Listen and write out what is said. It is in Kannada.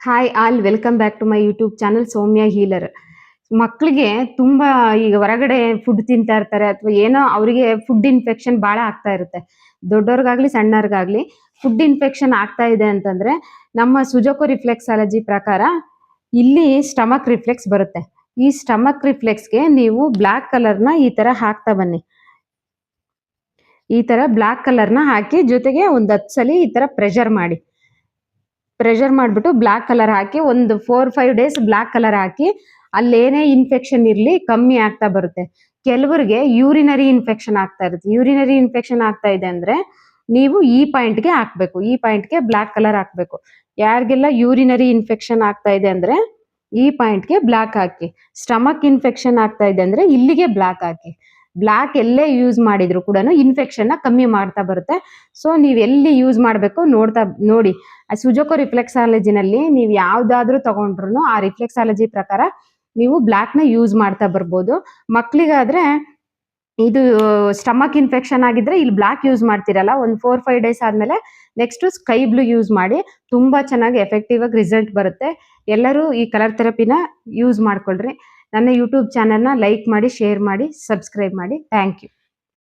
Hi all welcome back to my YouTube channel Soumya healer ಮಕ್ಕಳಿಗೆ ತುಂಬ ಈಗ ಹೊರಗಡೆ ಫುಡ್ ತಿಂತಾ ಇರ್ತಾರೆ, ಅಥವಾ ಏನೋ ಅವರಿಗೆ ಫುಡ್ ಇನ್ಫೆಕ್ಷನ್ ಬಹಳ ಆಗ್ತಾ ಇರುತ್ತೆ. ದೊಡ್ಡವ್ರಿಗಾಗ್ಲಿ, ಸಣ್ಣವ್ರಿಗಾಗ್ಲಿ ಫುಡ್ ಇನ್ಫೆಕ್ಷನ್ ಆಗ್ತಾ ಇದೆ ಅಂತಂದ್ರೆ ನಮ್ಮ ಸುಜೋಕೋ ರಿಫ್ಲೆಕ್ಸಾಲಜಿ ಪ್ರಕಾರ ಇಲ್ಲಿ ಸ್ಟಮಕ್ ರಿಫ್ಲೆಕ್ಸ್ ಬರುತ್ತೆ. ಈ ಸ್ಟಮಕ್ ರಿಫ್ಲೆಕ್ಸ್ಗೆ ನೀವು ಬ್ಲಾಕ್ ಕಲರ್ನ ಈ ತರ ಹಾಕ್ತಾ ಬನ್ನಿ. ಈ ತರ ಬ್ಲಾಕ್ ಕಲರ್ನ ಹಾಕಿ ಜೊತೆಗೆ ಒಂದ್ ಹತ್ತು ಸಲ ಈ ತರ ಪ್ರೆಷರ್ ಮಾಡಿ. ಪ್ರೆಷರ್ ಮಾಡಿಬಿಟ್ಟು ಬ್ಲಾಕ್ ಕಲರ್ ಹಾಕಿ ಒಂದು four five days black colour ಹಾಕಿ ಅಲ್ಲೇನೇ ಇನ್ಫೆಕ್ಷನ್ ಇರಲಿ, ಕಮ್ಮಿ ಆಗ್ತಾ ಬರುತ್ತೆ. ಕೆಲವರಿಗೆ ಯೂರಿನರಿ ಇನ್ಫೆಕ್ಷನ್ ಆಗ್ತಾ ಇರುತ್ತೆ. ಯೂರಿನರಿ ಇನ್ಫೆಕ್ಷನ್ ಆಗ್ತಾ ಇದೆ ಅಂದ್ರೆ ನೀವು ಈ ಪಾಯಿಂಟ್ಗೆ ಹಾಕ್ಬೇಕು. ಈ ಪಾಯಿಂಟ್ಗೆ ಬ್ಲಾಕ್ ಕಲರ್ ಹಾಕ್ಬೇಕು. ಯಾರಿಗೆಲ್ಲ ಯೂರಿನರಿ ಇನ್ಫೆಕ್ಷನ್ ಆಗ್ತಾ ಇದೆ ಅಂದ್ರೆ ಈ ಪಾಯಿಂಟ್ಗೆ ಬ್ಲಾಕ್ ಹಾಕಿ. ಸ್ಟಮಕ್ ಇನ್ಫೆಕ್ಷನ್ ಆಗ್ತಾ ಇದೆ ಅಂದ್ರೆ ಇಲ್ಲಿಗೆ ಬ್ಲಾಕ್ ಹಾಕಿ. ಬ್ಲಾಕ್ ಎಲ್ಲೇ ಯೂಸ್ ಮಾಡಿದ್ರು ಕೂಡ ಇನ್ಫೆಕ್ಷನ್ ಕಮ್ಮಿ ಮಾಡ್ತಾ ಬರುತ್ತೆ. ಸೊ ನೀವು ಎಲ್ಲಿ ಯೂಸ್ ಮಾಡಬೇಕು ನೋಡ್ತಾ, ನೋಡಿ. ಸುಜೋಕೋ ರಿಫ್ಲೆಕ್ಸಾಲಜಿನಲ್ಲಿ ನೀವು ಯಾವುದಾದ್ರೂ ತಗೊಂಡ್ರು ಆ ರಿಫ್ಲೆಕ್ಸಾಲಜಿ ಪ್ರಕಾರ ನೀವು ಬ್ಲಾಕ್ನ ಯೂಸ್ ಮಾಡ್ತಾ ಬರ್ಬೋದು. ಮಕ್ಕಳಿಗಾದ್ರೆ ಇದು ಸ್ಟಮಕ್ ಇನ್ಫೆಕ್ಷನ್ ಆಗಿದ್ರೆ ಇಲ್ಲಿ ಬ್ಲಾಕ್ ಯೂಸ್ ಮಾಡ್ತಿರಲ್ಲ. ಒಂದು ಫೋರ್ ಫೈವ್ ಡೇಸ್ ಆದ್ಮೇಲೆ ನೆಕ್ಸ್ಟ್ ಸ್ಕೈ ಬ್ಲೂ ಯೂಸ್ ಮಾಡಿ ತುಂಬಾ ಚೆನ್ನಾಗಿ ಎಫೆಕ್ಟಿವ್ ಆಗಿ ರಿಸಲ್ಟ್ ಬರುತ್ತೆ. ಎಲ್ಲರೂ ಈ ಕಲರ್ ಥೆರಪಿನ ಯೂಸ್ ಮಾಡ್ಕೊಳ್ರಿ. ನನ್ನ ಯೂಟ್ಯೂಬ್ ಚಾನಲ್ನ ಲೈಕ್ ಮಾಡಿ ಶೇರ್ ಮಾಡಿ ಸಬ್ಸ್ಕ್ರೈಬ್ ಮಾಡಿ. Thank you